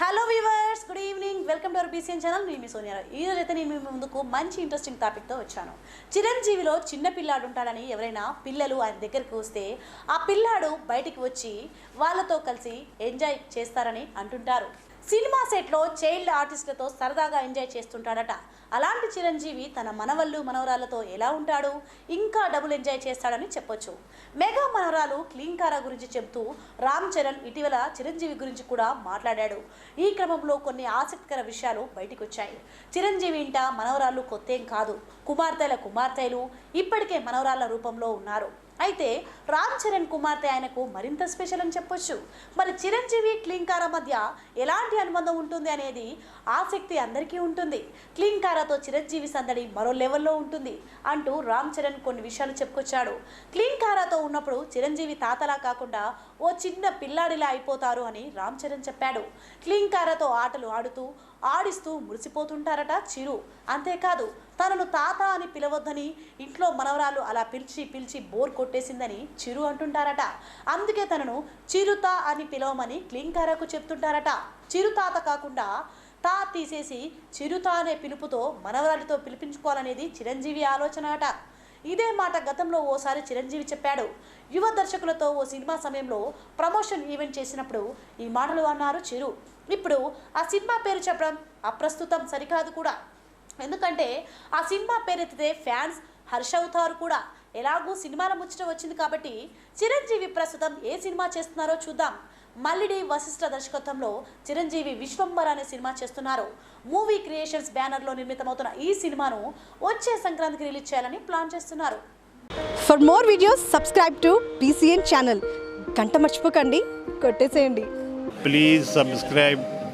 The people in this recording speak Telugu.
Hello viewers good evening welcome to our BCN channel నేను మీ సోనియా. ఈ రోజు అయితే నేను మీ ముందుకు మంచి ఇంట్రెస్టింగ్ టాపిక్తో వచ్చాను. చిరంజీవిలో చిన్న పిల్లాడు ఉంటాడని ఎవరైనా పిల్లలు ఆయన దగ్గరికి వస్తే ఆ పిల్లాడు బయటికి వచ్చి వాళ్ళతో కలిసి ఎంజాయ్ చేస్తారని అంటుంటారు. సినిమా సెట్లో చైల్డ్ ఆర్టిస్టులతో సరదాగా ఎంజాయ్ చేస్తుంటాడట. అలాంటి చిరంజీవి తన మనవళ్ళు మనవరాలతో ఎలా ఉంటాడు? ఇంకా డబుల్ ఎంజాయ్ చేస్తాడని చెప్పొచ్చు. మెగా మనవరాలు క్లీంకారా గురించి చెబుతూ రామ్ చరణ్ ఇటీవల చిరంజీవి గురించి కూడా మాట్లాడాడు. ఈ క్రమంలో కొన్ని ఆసక్తికర విషయాలు బయటికి వచ్చాయి చిరంజీవి ఇంట మనవరాలు కొత్తేం కాదు. కుమార్తెల కుమార్తెలు ఇప్పటికే మనవరాల రూపంలో ఉన్నారు. అయితే రామ్ చరణ్ కుమార్తె ఆయనకు మరింత స్పెషల్ అని చెప్పొచ్చు. మరి చిరంజీవి క్లీంకారా మధ్య ఎలాంటి అనుబంధం ఉంటుంది అనేది ఆసక్తి అందరికీ ఉంటుంది. క్లీంకారాతో చిరంజీవి సందడి మరో లెవెల్లో ఉంటుంది అంటూ రామ్ చరణ్ కొన్ని విషయాలు చెప్పుకొచ్చాడు. క్లీంకారాతో ఉన్నప్పుడు చిరంజీవి తాతలా కాకుండా ఓ చిన్న పిల్లాడిలా అయిపోతారు అని రామ్ చరణ్ చెప్పాడు. క్లీంకారాతో ఆటలు ఆడుతూ ఆడిస్తూ మురిసిపోతుంటారట చిరు. అంతేకాదు తనను తాత అని పిలవద్దని ఇంట్లో మనవరాలు అలా పిలిచి పిలిచి బోర్ కొట్టేసిందని చిరు అంటుంటారట. అందుకే తనను చిరుత అని పిలవమని క్లింకారకు చెప్తుంటారట. చిరుతాత కాకుండా తా తీసేసి చిరుత అనే పిలుపుతో మనవరాలితో పిలిపించుకోవాలనేది చిరంజీవి ఆలోచన అట ఇదే మాట గతంలో ఓసారి చిరంజీవి చెప్పాడు. యువ దర్శకులతో ఓ సినిమా సమయంలో ప్రమోషన్ ఈవెంట్ చేసినప్పుడు ఈ మాటలు అన్నారు చిరు. ఇప్పుడు ఆ సినిమా పేరు చెప్పడం అప్రస్తుతం సరికాదు కూడా. ఎందుకంటే ఆ సినిమా పేరెత్తితే ఫ్యాన్స్ హర్ష అవుతారు కూడా. ఎలాగూ సినిమాల ముచ్చట వచ్చింది కాబట్టి చిరంజీవి ప్రస్తుతం ఏ సినిమా చేస్తున్నారో చూద్దాం. మల్లిడి వశిష్ఠ దర్శకత్వంలో చిరంజీవి విశ్వంబర అనే సినిమా చేస్తున్నారు. మూవీ క్రియేషన్స్ బ్యానర్లో నిర్మితమవుతున్న ఈ సినిమాను వచ్చే సంక్రాంతికి రిలీజ్ చేయాలని ప్లాన్ చేస్తున్నారు. For more videos subscribe to BCN channel గంట మర్చిపోకండి. కొట్టేసేయండి. Please subscribe